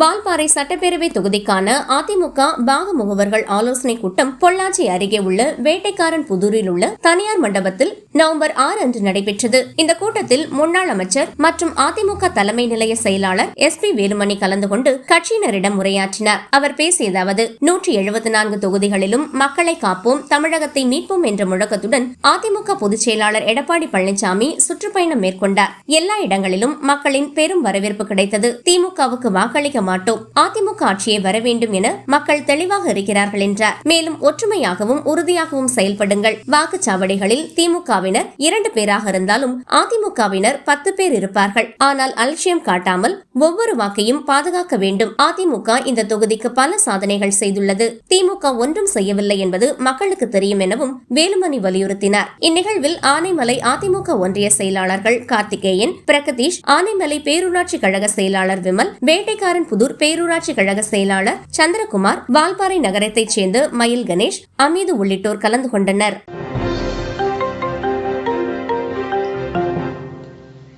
வால்பாறை சட்டப்பேரவை தொகுதிக்கான அதிமுக பாக முகவர்கள் ஆலோசனை கூட்டம் பொள்ளாச்சி அருகே உள்ள வேட்டைக்காரன் புதூரில் உள்ள தனியார் மண்டபத்தில் நவம்பர் ஆறு அன்று நடைபெற்றது. இந்த கூட்டத்தில் முன்னாள் அமைச்சர் மற்றும் அதிமுக தலைமை நிலைய செயலாளர் எஸ் பி வேலுமணி கலந்து கொண்டு கட்சியினரிடம் உரையாற்றினார். அவர் பேசியதாவது நூற்றி எழுபத்தி நான்கு தொகுதிகளிலும் மக்களை காப்போம் தமிழகத்தை மீட்போம் என்ற முழக்கத்துடன் அதிமுக பொதுச் செயலாளர் எடப்பாடி பழனிசாமி சுற்றுப்பயணம் மேற்கொண்டார். எல்லா இடங்களிலும் மக்களின் பெரும் வரவேற்பு கிடைத்தது. திமுகவுக்கு வாக்களிக்க மாட்டோம். அதிமுக ஆட்சியை வர வேண்டும் என மக்கள் தெளிவாக இருக்கிறார்கள் என்றார். மேலும் ஒற்றுமையாகவும் உறுதியாகவும் செயல்படுங்கள். வாக்குச்சாவடிகளில் திமுகவினர் இரண்டு பேராக இருந்தாலும் அதிமுகவினர் பத்து பேர் இருப்பார்கள். ஆனால் அலட்சியம் காட்டாமல் ஒவ்வொரு வாக்கையும் பாதுகாக்க வேண்டும். அதிமுக இந்த தொகுதிக்கு பல சாதனைகள் செய்துள்ளது. திமுக ஒன்றும் செய்யவில்லை என்பது மக்களுக்கு தெரியும் எனவும் வேலுமணி வலியுறுத்தினார். இந்நிகழ்வில் ஆனைமலை அதிமுக ஒன்றிய செயலாளர்கள் கார்த்திகேயன் பிரகதீஷ் ஆனைமலை பேரூராட்சி கழக செயலாளர் விமல் வேட்டைக்காரன் புதூர் பேரூராட்சி கழக செயலாளர் சந்திரகுமார் வால்பாறை நகரத்தைச் சேர்ந்த மயில் கணேஷ் அமீது உள்ளிட்டோர் கலந்து கொண்டனர்.